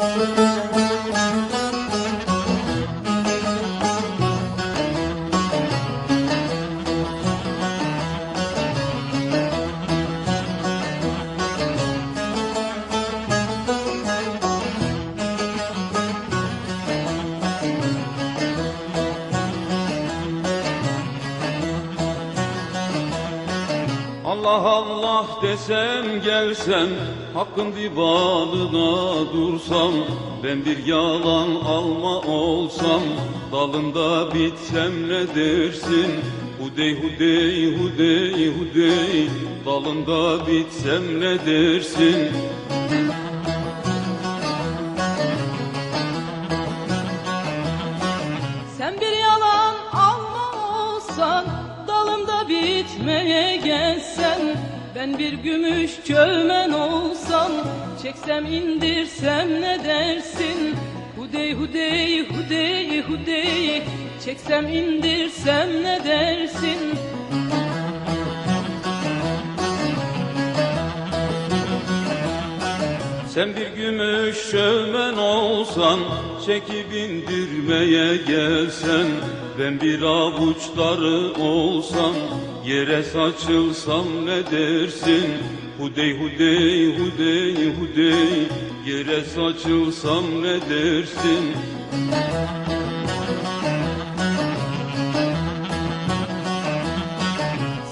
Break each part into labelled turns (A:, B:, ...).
A: thank you Allah Allah desem gelsen Hakkın divanına dursam Ben bir yalan alma olsam Dalında bitsem ne dersin? Hudey hudey hudey hudey Dalında bitsem ne dersin?
B: Sen bir yalan alma olsan Dalımda bitmeye gelsen Ben bir gümüş çömen olsam Çeksem indirsem ne dersin? Hudey hudey hudey hudey Çeksem indirsem ne dersin
A: Sen bir gümüş şövmen olsan Çekip indirmeye gelsen Ben bir avuçları olsam Yere saçılsam ne dersin? Hudey hudey hudey hudey Yere saçılsam ne dersin?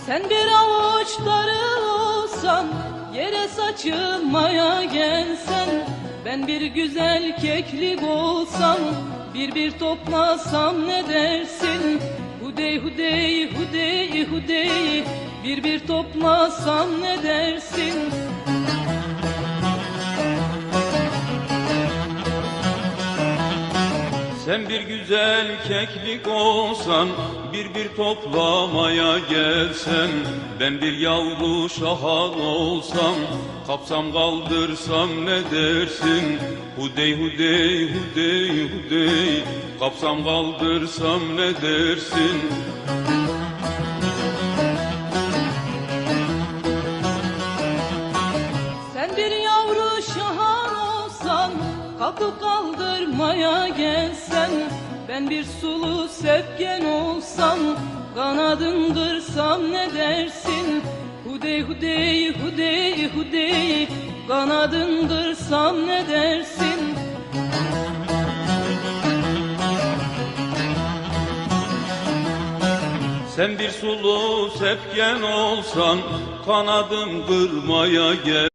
B: Sen bir olsan Yere saçılmaya gelsen Ben bir güzel keklik olsam Bir bir toplasam ne dersin? Hudey hudey hudey hudey Bir bir toplasam ne dersin
A: Sen bir güzel keklik olsan Bir bir toplamaya gelsen Ben bir yavru şahan olsam Kapsam kaldırsam ne dersin? Hudey hudey hudey hudey Kapsam kaldırsam ne dersin
B: Kalkıp kaldırmaya gelsen Ben bir sulu sepken olsam Kanadın kırsam ne dersin? Hudey hudey hudey hudey Kanadın kırsam ne dersin?
A: Sen bir sulu sepken olsan Kanadım kırmaya gel